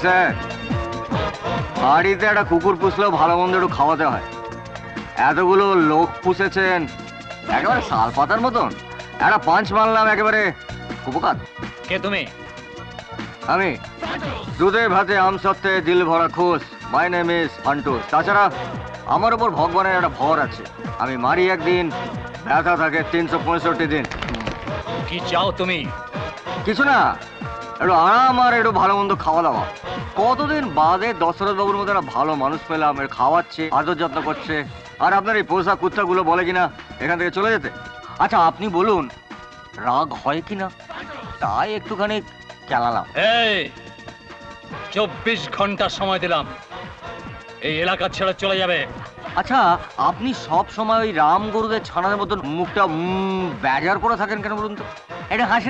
Sir. বাড়িতে একটা কুকুর পুষলেও ভালো মন্দ একটু খাওয়াতে হয়। এতগুলো লোক পুষেছেন একেবারে শাল পাতার মতন। একটা পাঁচ মারলাম একেবারে উপকার। কে তুমি? আমি। দুধে ভাতে আম সত্ত্বে দিল ভরা খুশ মাই নেম ইজ ফান্টুস তাছাড়া আমার উপর ভগবানের একটা ভর আছে। আমি মারি একদিন ব্যথা থাকে তিনশো পঁয়ষট্টি দিন। কি চাও তুমি? কিছু না। একটু আরাম আর একটু ভালো মন্দ খাওয়া দাওয়া। কতদিন বাদে দশরথ বাবুর মতো একটা ভালো মানুষ পেলাম এর খাওয়াচ্ছে আদর যত্ন করছে। আর আপনার এই পোষা কুত্তাগুলো বলে কিনা এখান থেকে চলে যেতে? আচ্ছা আপনি বলুন রাগ হয় কিনা? তাই একটুখানি খেলালাম এই চব্বিশ ঘণ্টা সময় দিলাম। এই এলাকা ছেড়ে চলে যাবে। আচ্ছা আপনি সব সময় ওই রাম গরুদের ছানার মতন মুখটা বেজার করে থাকেন কেন বলুন তো? এটা হাসি